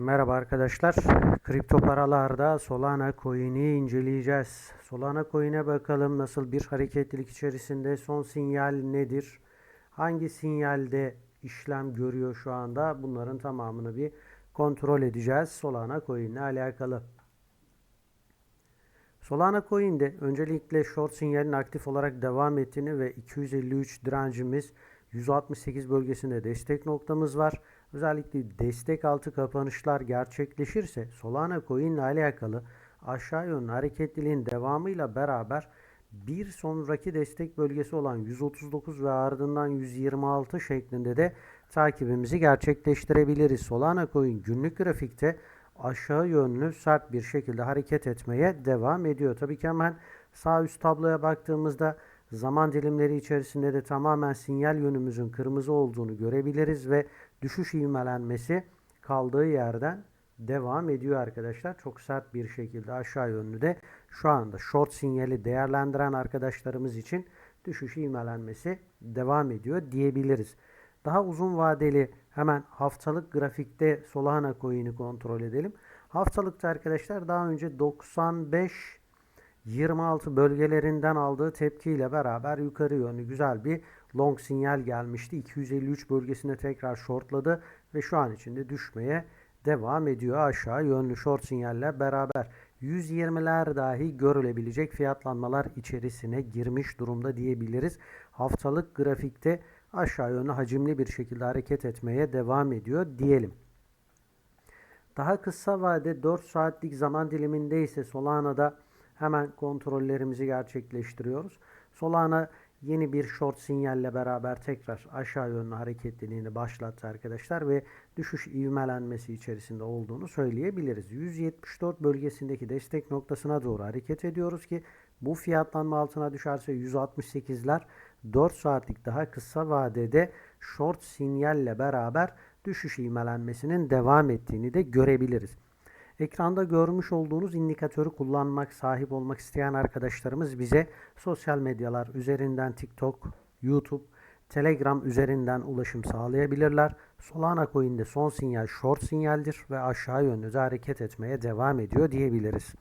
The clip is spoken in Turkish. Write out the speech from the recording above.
Merhaba arkadaşlar. Kripto paralarda Solana coin'i inceleyeceğiz. Solana coin'e bakalım nasıl bir hareketlilik içerisinde son sinyal nedir? Hangi sinyalde işlem görüyor şu anda? Bunların tamamını bir kontrol edeceğiz Solana coin alakalı. Solana Coin'de öncelikle short sinyalin aktif olarak devam ettiğini ve 253 direncimiz 168 bölgesinde destek noktamız var. Özellikle destek altı kapanışlar gerçekleşirse Solana Coin ile alakalı aşağı yönlü hareketliliğin devamıyla beraber bir sonraki destek bölgesi olan 139 ve ardından 126 şeklinde de takibimizi gerçekleştirebiliriz. Solana Coin günlük grafikte aşağı yönlü sert bir şekilde hareket etmeye devam ediyor. Tabii ki hemen sağ üst tabloya baktığımızda zaman dilimleri içerisinde de tamamen sinyal yönümüzün kırmızı olduğunu görebiliriz ve düşüş ivmelenmesi kaldığı yerden devam ediyor arkadaşlar. Çok sert bir şekilde aşağı yönlü de şu anda short sinyali değerlendiren arkadaşlarımız için düşüş ivmelenmesi devam ediyor diyebiliriz. Daha uzun vadeli hemen haftalık grafikte Solana coin'i kontrol edelim. Haftalıkta arkadaşlar daha önce 95 26 bölgelerinden aldığı tepkiyle beraber yukarı yönlü güzel bir long sinyal gelmişti. 253 bölgesinde tekrar shortladı ve şu an içinde düşmeye devam ediyor. Aşağı yönlü short sinyalle beraber 120'ler dahi görülebilecek fiyatlanmalar içerisine girmiş durumda diyebiliriz. Haftalık grafikte aşağı yönlü hacimli bir şekilde hareket etmeye devam ediyor diyelim. Daha kısa vade 4 saatlik zaman diliminde ise Solana'da hemen kontrollerimizi gerçekleştiriyoruz. Solana yeni bir short sinyalle beraber tekrar aşağı yönlü hareketliliğini başlattı arkadaşlar ve düşüş ivmelenmesi içerisinde olduğunu söyleyebiliriz. 174 bölgesindeki destek noktasına doğru hareket ediyoruz ki bu fiyatlanma altına düşerse 168'ler 4 saatlik daha kısa vadede short sinyalle beraber düşüş ivmelenmesinin devam ettiğini de görebiliriz. Ekranda görmüş olduğunuz indikatörü kullanmak, sahip olmak isteyen arkadaşlarımız bize sosyal medyalar üzerinden TikTok, YouTube, Telegram üzerinden ulaşım sağlayabilirler. Solana Coin'de son sinyal short sinyaldir ve aşağı yönlü hareket etmeye devam ediyor diyebiliriz.